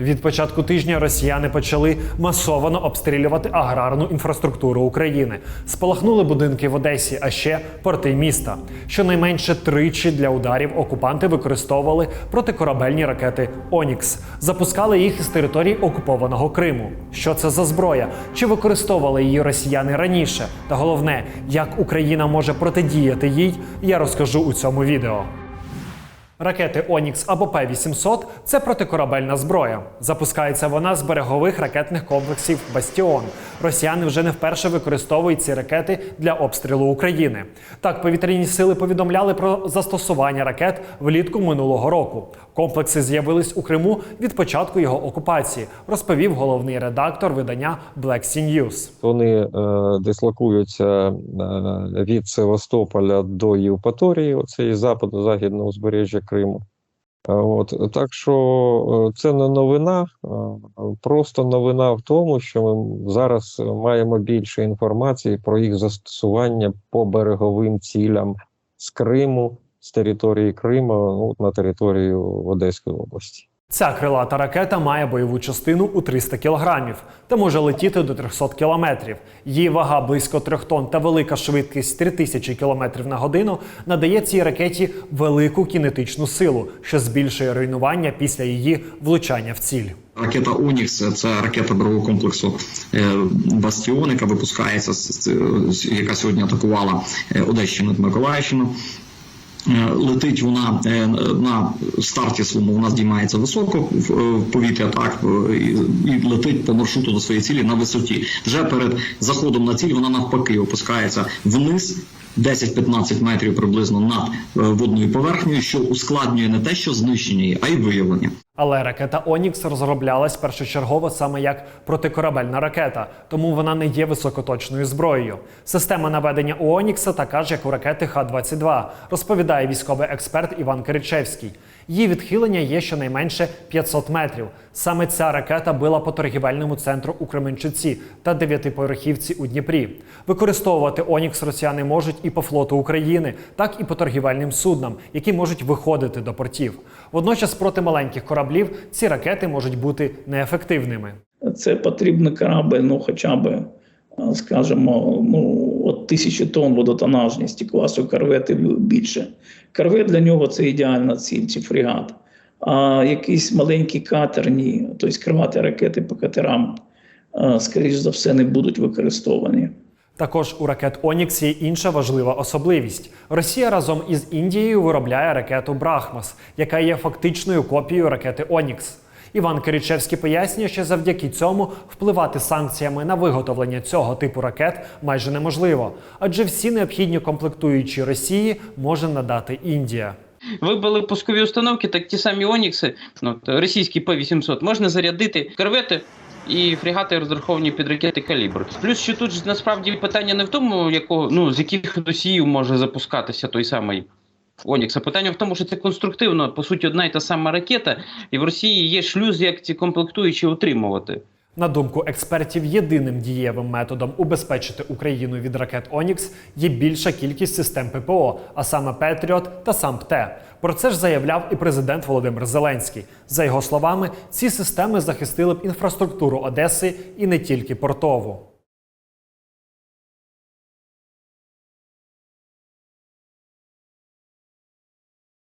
Від початку тижня росіяни почали масово обстрілювати аграрну інфраструктуру України. Спалахнули будинки в Одесі, а ще порти міста. Щонайменше тричі для ударів окупанти використовували протикорабельні ракети Онікс. Запускали їх із території окупованого Криму. Що це за зброя? Чи використовували її росіяни раніше? Та головне, як Україна може протидіяти їй, я розкажу у цьому відео. Ракети Онікс або П-800 – це протикорабельна зброя. Запускається вона з берегових ракетних комплексів Бастіон. Росіяни вже не вперше використовують ці ракети для обстрілу України. Так, повітряні сили повідомляли про застосування ракет влітку минулого року. Комплекси з'явились у Криму від початку його окупації, розповів головний редактор видання Black Sea News. Вони е, дислокуються е, від Севастополя до Євпаторії, оце із западно-західного узбережжя Криму. Е, От так що е, це не новина, просто новина в тому, що ми зараз маємо більше інформації про їх застосування по береговим цілям з Криму, з території Криму, ну, на територію Одеської області. Ця крилата ракета має бойову частину у 300 кілограмів та може летіти до 300 кілометрів. Її вага близько 3 тонн та велика швидкість 3000 кілометрів на годину надає цій ракеті велику кінетичну силу, що збільшує руйнування після її влучання в ціль. Ракета Онікс це ракета бойового комплексу е, Бастіон, яка випускається, яка сьогодні атакувала е, Одещину та Миколаївщину. Е, Летить вона е, на старті своєму, вона здіймається високо в е, повітря, так і летить по маршруту до своєї цілі на висоті. Вже перед заходом на ціль вона навпаки опускається вниз. 10-15 метрів приблизно над е, водною поверхнею, що ускладнює не те, що знищення, а й виявлення. Але ракета Онікс розроблялась першочергово саме як протикорабельна ракета, тому вона не є високоточною зброєю. Система наведення у Онікса така ж, як у ракети Х-22, розповідає військовий експерт Іван Киричевський. Її відхилення є щонайменше 500 метрів. Саме ця ракета била по торгівельному центру у Кременчуці та дев'ятиповерхівці у Дніпрі. Використовувати Онікс росіяни можуть і по флоту України, так і по торгівельним суднам, які можуть виходити до портів. Водночас проти маленьких кораблів ці ракети можуть бути неефективними. Це потрібний корабель, ну хоча б, е, скажімо, ну, от тисячі тонн водотонажності класу корвети більше. Корвет для нього це ідеальна ціль, чи фрегат. А якісь маленькі катерні, тобто кривати ракети по катерам, скоріш за все, не будуть використовані. Також у ракет Онікс є інша важлива особливість. Росія разом із Індією виробляє ракету Брахмас, яка є фактичною копією ракети Онікс. Іван Киричевський пояснює, що завдяки цьому впливати санкціями на виготовлення цього типу ракет майже неможливо, адже всі необхідні комплектуючі Росії може надати Індія. Вибили пускові установки, так ті самі Онікси, ну, російські П-800, можна зарядити корвети і фрегати розраховані під ракети калібр. Плюс що тут ж насправді питання не в тому, якого, ну, з яких носіїв може запускатися той самий Онікс, питання в тому, що це конструктивно, по суті, одна і та сама ракета, і в Росії є шлюз, як ці комплектуючі утримувати. На думку експертів, єдиним дієвим методом убезпечити Україну від ракет Онікс є більша кількість систем ППО, а саме Петріот та САМПТ. Про це ж заявляв і президент Володимир Зеленський. За його словами, ці системи захистили б інфраструктуру Одеси і не тільки портову.